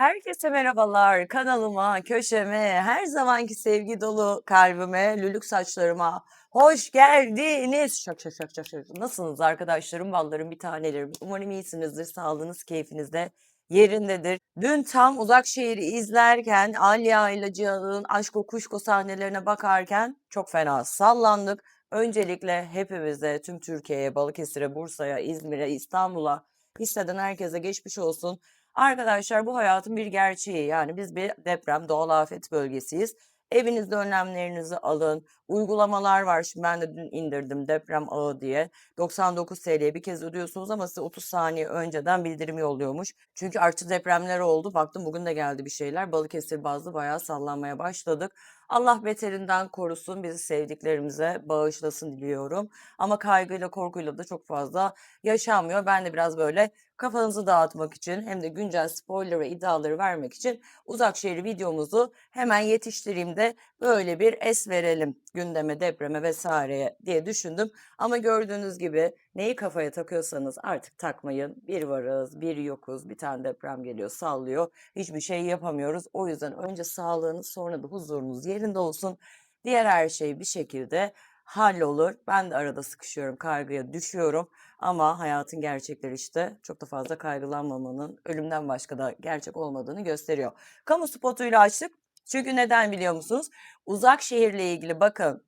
Herkese merhabalar. Kanalıma, köşeme, her zamanki sevgi dolu kalbime, lülük saçlarıma hoş geldiniz. Şak şak şak şak şak. Nasılsınız arkadaşlarım, ballarım, bir tanelerim? Umarım iyisinizdir, sağlığınız, keyfiniz de yerindedir. Dün tam uzak şehri izlerken, Alya ile Cihan'ın aşk o kuşko sahnelerine bakarken çok fena sallandık. Öncelikle hepimize, tüm Türkiye'ye, Balıkesir'e, Bursa'ya, İzmir'e, İstanbul'a, hisseden herkese geçmiş olsun. Arkadaşlar bu hayatın bir gerçeği. Yani biz bir deprem, doğal afet bölgesiyiz. Evinizde önlemlerinizi alın. Uygulamalar var. Şimdi ben de dün indirdim deprem ağı diye. 99 TL'ye bir kez ödüyorsunuz ama size 30 saniye önceden bildirim yolluyormuş. Çünkü artçı depremler oldu. Baktım bugün de geldi bir şeyler. Balıkesir bazlı bayağı sallanmaya başladık. Allah beterinden korusun, bizi sevdiklerimize bağışlasın diliyorum. Ama kaygıyla, korkuyla da çok fazla yaşanmıyor. Ben de biraz böyle kafanızı dağıtmak için hem de güncel spoiler ve iddiaları vermek için uzak şehir videomuzu hemen yetiştireyim de böyle bir es verelim gündeme, depreme vesaireye diye düşündüm. Ama gördüğünüz gibi neyi kafaya takıyorsanız artık takmayın. Bir varız, bir yokuz, bir tane deprem geliyor, sallıyor. Hiçbir şey yapamıyoruz. O yüzden önce sağlığınız sonra da huzurunuz yerinde olsun. Diğer her şey bir şekilde hallolur. Ben de arada sıkışıyorum, kaygıya düşüyorum. Ama hayatın gerçekleri işte çok da fazla kaygılanmamanın ölümden başka da gerçek olmadığını gösteriyor. Kamu spotuyla açtık. Çünkü neden biliyor musunuz? Uzak şehirle ilgili bakın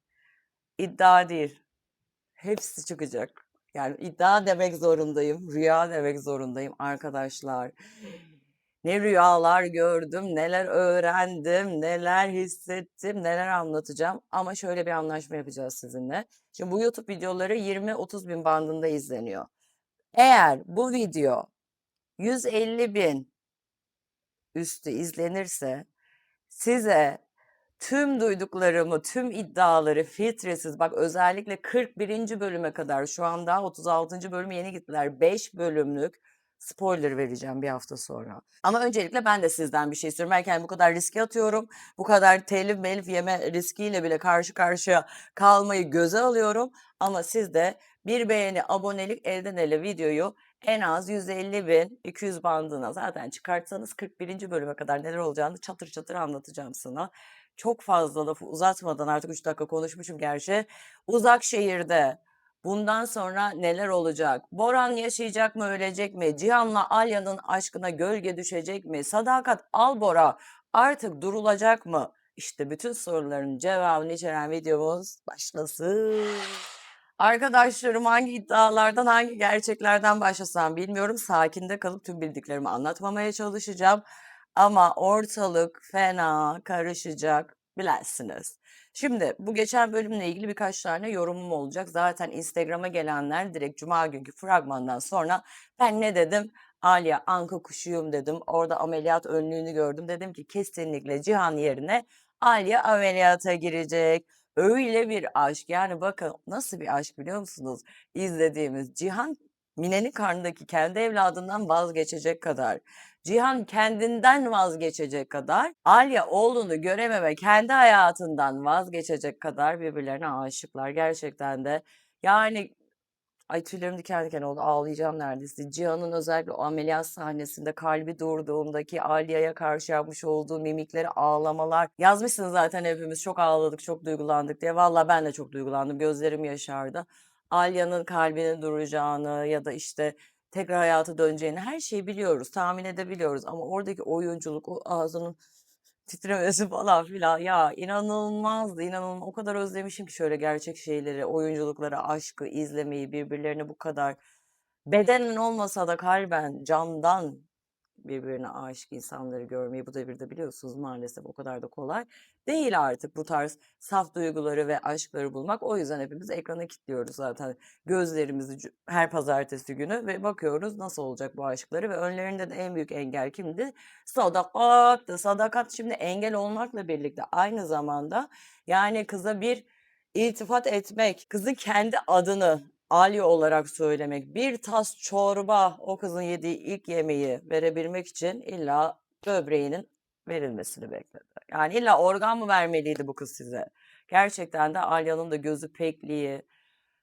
iddia değil. Hepsi çıkacak. Yani iddia demek zorundayım, rüya demek zorundayım arkadaşlar. Ne rüyalar gördüm, neler öğrendim, neler hissettim, neler anlatacağım. Ama şöyle bir anlaşma yapacağız sizinle. Şimdi bu YouTube videoları 20-30 bin bandında izleniyor. Eğer bu video 150 bin üstü izlenirse size tüm duyduklarımı, tüm iddiaları filtresiz bak özellikle 41. bölüme kadar şu anda 36. bölüme yeni gittiler. 5 bölümlük spoiler vereceğim bir hafta sonra. Ama öncelikle ben de sizden bir şey istiyorum. Yani bu kadar riske atıyorum. Bu kadar telif melif yeme riskiyle bile karşı karşıya kalmayı göze alıyorum. Ama siz de bir beğeni, abonelik elden ele videoyu en az 150 bin 200 bandına zaten çıkartsanız 41. bölüme kadar neler olacağını çatır çatır anlatacağım sana. Çok fazla lafı uzatmadan artık 3 dakika konuşmuşum gerçi. Uzak şehirde bundan sonra neler olacak? Boran yaşayacak mı, ölecek mi? Cihan'la Alya'nın aşkına gölge düşecek mi? Sadakat Albora artık durulacak mı? İşte bütün soruların cevabını içeren videomuz başlasın. Arkadaşlarım hangi iddialardan hangi gerçeklerden başlasam bilmiyorum. Sakinde kalıp tüm bildiklerimi anlatmamaya çalışacağım. Ama ortalık fena karışacak bilesiniz. Şimdi bu geçen bölümle ilgili birkaç tane yorumum olacak. Zaten Instagram'a gelenler direkt Cuma günkü fragmandan sonra ben ne dedim? Alya anka kuşuyum dedim. Orada ameliyat önlüğünü gördüm. Dedim ki kesinlikle Cihan yerine Alya ameliyata girecek. Öyle bir aşk yani bakın nasıl bir aşk biliyor musunuz? İzlediğimiz Cihan Mine'nin karnındaki kendi evladından vazgeçecek kadar, Cihan kendinden vazgeçecek kadar, Alya oğlunu görememe kendi hayatından vazgeçecek kadar birbirlerine aşıklar. Gerçekten de yani Ay tüylerim diken diken oldu. Ağlayacağım neredeyse. Cihan'ın özellikle o ameliyat sahnesinde kalbi durduğundaki Alya'ya karşı yapmış olduğu mimikleri, ağlamalar. Yazmışsınız zaten hepimiz çok ağladık, çok duygulandık diye. Valla ben de çok duygulandım. Gözlerim yaşardı. Alya'nın kalbinin duracağını ya da işte tekrar hayata döneceğini her şeyi biliyoruz, tahmin edebiliyoruz. Ama oradaki oyunculuk, o ağzının titremesi falan filan. Ya inanılmazdı inanılmaz o kadar özlemişim ki şöyle gerçek şeyleri oyunculukları aşkı izlemeyi birbirlerine bu kadar bedenen olmasa da kalben candan birbirine aşık insanları görmeyi bu devirde biliyorsunuz maalesef o kadar da kolay değil artık bu tarz saf duyguları ve aşkları bulmak. O yüzden hepimiz ekrana kilitliyoruz zaten gözlerimizi her pazartesi günü ve bakıyoruz nasıl olacak bu aşkları ve önlerinde de en büyük engel kimdi? Sadakattı. Sadakat şimdi engel olmakla birlikte aynı zamanda yani kıza bir iltifat etmek, kızın kendi adını Alya olarak söylemek, bir tas çorba o kızın yediği ilk yemeği verebilmek için illa böbreğinin verilmesini bekledi. Yani illa organ mı vermeliydi bu kız size? Gerçekten de Alya'nın da gözü pekliği,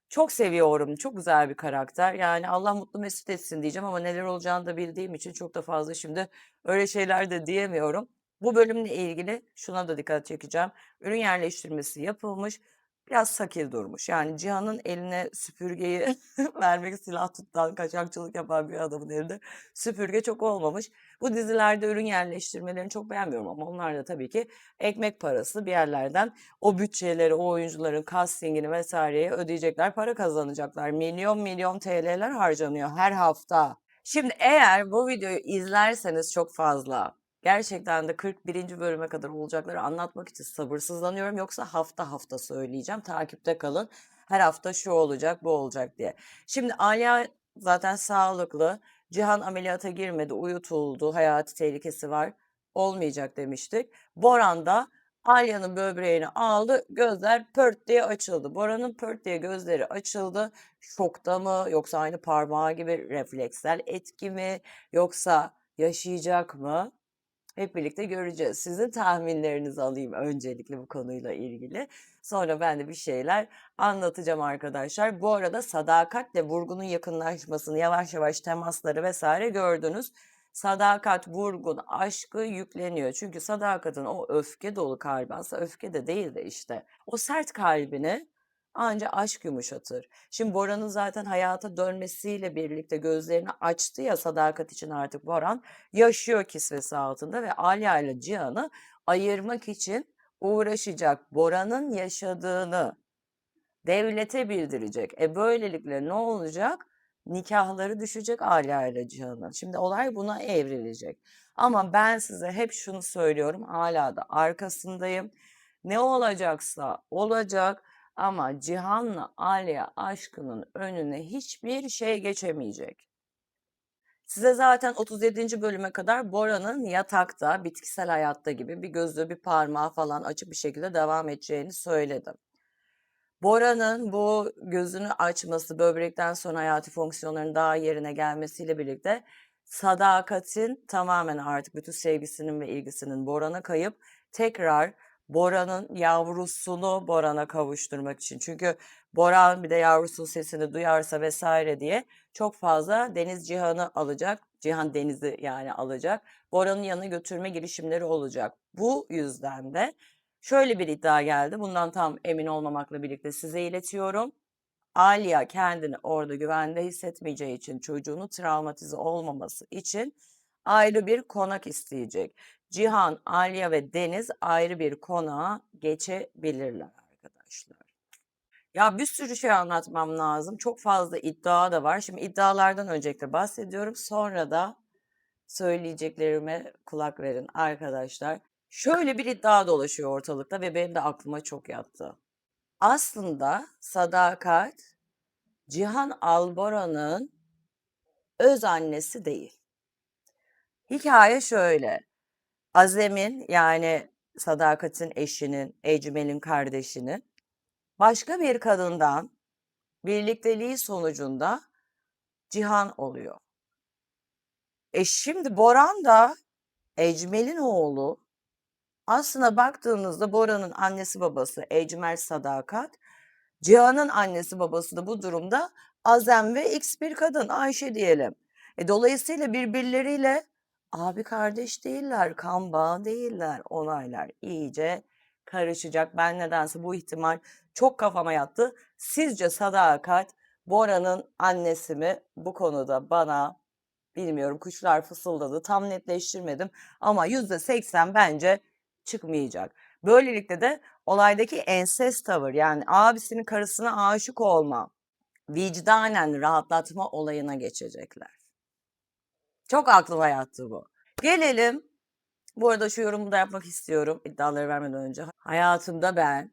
Çok seviyorum. Çok güzel bir karakter. Yani Allah mutlu mesut etsin diyeceğim ama neler olacağını da bildiğim için çok da fazla şimdi öyle şeyler de diyemiyorum. Bu bölümle ilgili şuna da dikkat çekeceğim. Ürün yerleştirmesi yapılmış. Biraz sakil durmuş. Yani Cihan'ın eline süpürgeyi vermek silah tutan, kaçakçılık yapan bir adamın elinde süpürge çok olmamış. Bu dizilerde ürün yerleştirmelerini çok beğenmiyorum ama onlar da tabii ki ekmek parası bir yerlerden o bütçeleri, o oyuncuların castingini vesaireyi ödeyecekler, para kazanacaklar. Milyon milyon TL'ler harcanıyor her hafta. Şimdi eğer bu videoyu izlerseniz çok fazla gerçekten de 41. bölüme kadar olacakları anlatmak için sabırsızlanıyorum. Yoksa hafta hafta söyleyeceğim. Takipte kalın. Her hafta şu olacak, bu olacak diye. Şimdi Aliya zaten sağlıklı. Cihan ameliyata girmedi, uyutuldu. Hayati tehlikesi var. Olmayacak demiştik. Boran da Alya'nın böbreğini aldı. Gözler pört diye açıldı. Bora'nın pört diye gözleri açıldı. Şokta mı yoksa aynı parmağı gibi refleksel etki mi yoksa yaşayacak mı? Hep birlikte göreceğiz. Sizin tahminlerinizi alayım öncelikle bu konuyla ilgili. Sonra ben de bir şeyler anlatacağım arkadaşlar. Bu arada sadakatle vurgunun yakınlaşmasını yavaş yavaş temasları vesaire gördünüz. Sadakat, vurgun, aşkı yükleniyor. Çünkü sadakatin o öfke dolu kalbi aslında öfke de değil de işte o sert kalbini anca aşk yumuşatır. Şimdi Bora'nın zaten hayata dönmesiyle birlikte gözlerini açtı ya sadakat için artık Boran yaşıyor kisvesi altında ve Alya ile Cihan'ı ayırmak için uğraşacak. Bora'nın yaşadığını devlete bildirecek. E böylelikle ne olacak? Nikahları düşecek Alya ile Cihan'ın. Şimdi olay buna evrilecek. Ama ben size hep şunu söylüyorum. Hala da arkasındayım. Ne olacaksa olacak ama Cihan'la Alya aşkının önüne hiçbir şey geçemeyecek. Size zaten 37. bölüme kadar Bora'nın yatakta, bitkisel hayatta gibi bir gözü bir parmağı falan açık bir şekilde devam edeceğini söyledim. Bora'nın bu gözünü açması, böbrekten sonra hayati fonksiyonların daha yerine gelmesiyle birlikte sadakatin tamamen artık bütün sevgisinin ve ilgisinin Boran'a kayıp tekrar Bora'nın yavrusunu Boran'a kavuşturmak için. Çünkü Boran bir de yavrusunun sesini duyarsa vesaire diye çok fazla Deniz Cihan'ı alacak. Cihan Deniz'i yani alacak. Bora'nın yanına götürme girişimleri olacak. Bu yüzden de şöyle bir iddia geldi. Bundan tam emin olmamakla birlikte size iletiyorum. Alya kendini orada güvende hissetmeyeceği için çocuğunu travmatize olmaması için ayrı bir konak isteyecek. Cihan, Alya ve Deniz ayrı bir konağa geçebilirler arkadaşlar. Ya bir sürü şey anlatmam lazım. Çok fazla iddia da var. Şimdi iddialardan öncelikle bahsediyorum. Sonra da söyleyeceklerime kulak verin arkadaşlar. Şöyle bir iddia dolaşıyor ortalıkta ve benim de aklıma çok yattı. Aslında Sadakat Cihan Albora'nın öz annesi değil. Hikaye şöyle. Azem'in yani Sadakat'in eşinin, Ecmel'in kardeşinin başka bir kadından birlikteliği sonucunda Cihan oluyor. E şimdi Boran da Ecmel'in oğlu. Aslında baktığınızda Bora'nın annesi babası Ecmel Sadakat, Cihan'ın annesi babası da bu durumda Azem ve X bir kadın Ayşe diyelim. E dolayısıyla birbirleriyle abi kardeş değiller, kan bağı değiller. Olaylar iyice karışacak. Ben nedense bu ihtimal çok kafama yattı. Sizce Sadakat Bora'nın annesi mi? Bu konuda bana bilmiyorum kuşlar fısıldadı tam netleştirmedim ama yüzde seksen bence çıkmayacak. Böylelikle de olaydaki ensest tavır yani abisinin karısına aşık olma, vicdanen rahatlatma olayına geçecekler. Çok aklıma yattı bu. Gelelim. Bu arada şu yorumu da yapmak istiyorum iddiaları vermeden önce. Hayatımda ben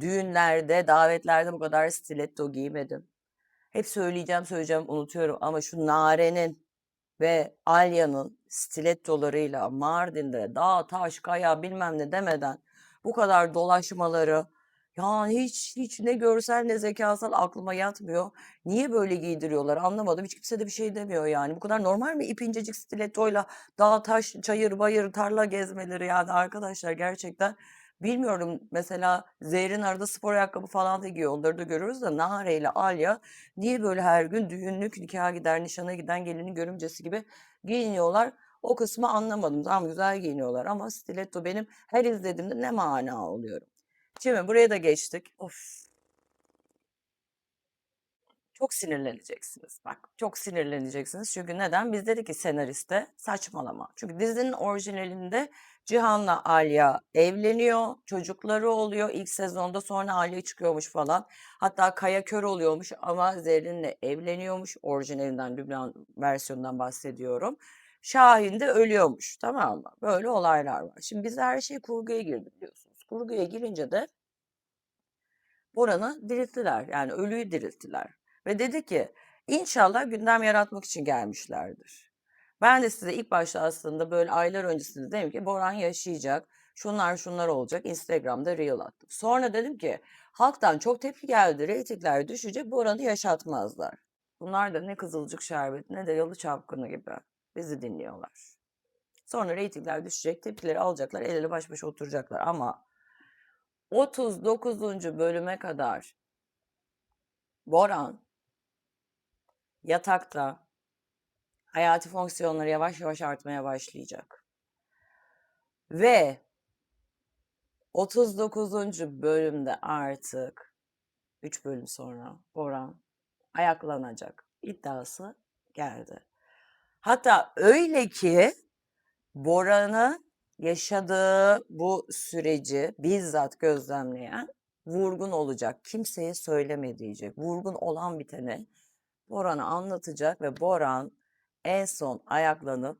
düğünlerde, davetlerde bu kadar stiletto giymedim. Hep söyleyeceğim söyleyeceğim unutuyorum ama şu Nare'nin ve Alya'nın stilettolarıyla Mardin'de dağ, taş, kaya bilmem ne demeden bu kadar dolaşmaları yani hiç hiç ne görsel ne zekasal aklıma yatmıyor. Niye böyle giydiriyorlar anlamadım. Hiç kimse de bir şey demiyor yani. Bu kadar normal mi ip incecik stilettoyla dağ, taş, çayır, bayır, tarla gezmeleri yani arkadaşlar gerçekten Bilmiyorum mesela Zehrin arada spor ayakkabı falan da giyiyor. Onları da görüyoruz da Nare ile Alya niye böyle her gün düğünlük, nikaha gider, nişana giden gelinin görümcesi gibi giyiniyorlar? O kısmı anlamadım. Tamam güzel giyiniyorlar ama stiletto benim her izlediğimde ne mana oluyorum. Şimdi buraya da geçtik. Of. Çok sinirleneceksiniz. Bak çok sinirleneceksiniz. Çünkü neden? Biz dedik ki senariste saçmalama. Çünkü dizinin orijinalinde Cihan'la Alya evleniyor. Çocukları oluyor. İlk sezonda sonra Alya çıkıyormuş falan. Hatta Kaya kör oluyormuş ama Zerrin'le evleniyormuş. Orijinalinden, Lübnan versiyonundan bahsediyorum. Şahin de ölüyormuş. Tamam mı? Böyle olaylar var. Şimdi biz her şey kurguya girdi biliyorsunuz. Kurguya girince de Boran'ı dirilttiler. Yani ölüyü dirilttiler. Ve dedi ki inşallah gündem yaratmak için gelmişlerdir. Ben de size ilk başta aslında böyle aylar öncesinde dedim ki Boran yaşayacak. Şunlar şunlar olacak. Instagram'da reel attım. Sonra dedim ki halktan çok tepki geldi. Reytingler düşecek. Boran'ı yaşatmazlar. Bunlar da ne Kızılcık Şerbeti ne de Yalı Çapkını gibi bizi dinliyorlar. Sonra reytingler düşecek. Tepkileri alacaklar. El ele baş başa oturacaklar. Ama 39. bölüme kadar Boran yatakta hayati fonksiyonları yavaş yavaş artmaya başlayacak. Ve 39. bölümde artık 3 bölüm sonra Boran ayaklanacak iddiası geldi. Hatta öyle ki Boran'ı yaşadığı bu süreci bizzat gözlemleyen vurgun olacak. Kimseye söyleme diyecek. Vurgun olan bitene Boran'a anlatacak ve Boran en son ayaklanıp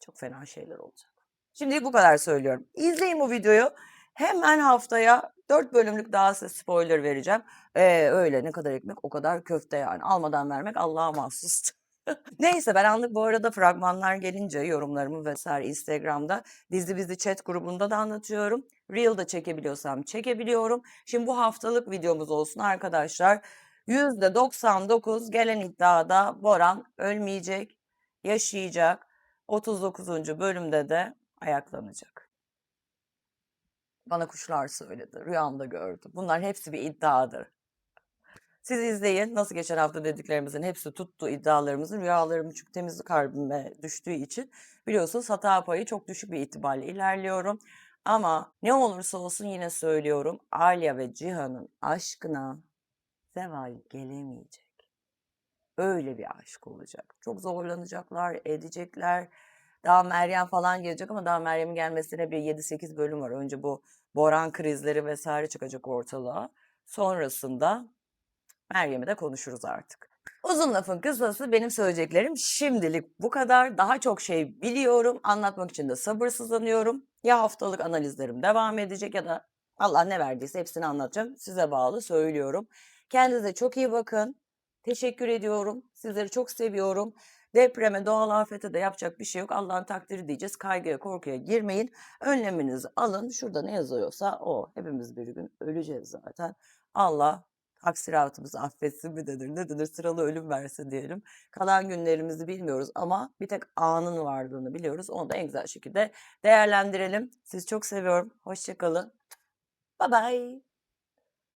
çok fena şeyler olacak. Şimdi bu kadar söylüyorum. İzleyin bu videoyu. Hemen haftaya 4 bölümlük daha size spoiler vereceğim. Ee, öyle ne kadar ekmek o kadar köfte yani. Almadan vermek Allah'a mahsus. Neyse ben anlık bu arada fragmanlar gelince yorumlarımı vesaire Instagram'da dizi bizi chat grubunda da anlatıyorum. Reel'da çekebiliyorsam çekebiliyorum. Şimdi bu haftalık videomuz olsun arkadaşlar. %99 gelen iddiada Boran ölmeyecek, yaşayacak. 39. bölümde de ayaklanacak. Bana kuşlar söyledi, rüyamda gördüm. Bunlar hepsi bir iddiadır. Siz izleyin. Nasıl geçen hafta dediklerimizin hepsi tuttu iddialarımızın. Rüyalarım çünkü temizlik harbime düştüğü için biliyorsunuz hata payı çok düşük bir itibarla ilerliyorum. Ama ne olursa olsun yine söylüyorum. Alya ve Cihan'ın aşkına zeval gelemeyecek. Öyle bir aşk olacak. Çok zorlanacaklar, edecekler. Daha Meryem falan gelecek ama daha Meryem'in gelmesine bir 7-8 bölüm var. Önce bu Boran krizleri vesaire çıkacak ortalığa. Sonrasında Meryem'i de konuşuruz artık. Uzun lafın kısası benim söyleyeceklerim şimdilik bu kadar. Daha çok şey biliyorum. Anlatmak için de sabırsızlanıyorum. Ya haftalık analizlerim devam edecek ya da Allah ne verdiyse hepsini anlatacağım. Size bağlı söylüyorum. Kendinize çok iyi bakın. Teşekkür ediyorum. Sizleri çok seviyorum. Depreme, doğal afete de yapacak bir şey yok. Allah'ın takdiri diyeceğiz. Kaygıya, korkuya girmeyin. Önleminizi alın. Şurada ne yazıyorsa o. Hepimiz bir gün öleceğiz zaten. Allah aksiratımızı affetsin mi denir, ne denir, sıralı ölüm versin diyelim. Kalan günlerimizi bilmiyoruz ama bir tek anın varlığını biliyoruz. Onu da en güzel şekilde değerlendirelim. Sizi çok seviyorum. Hoşçakalın. Bye bye.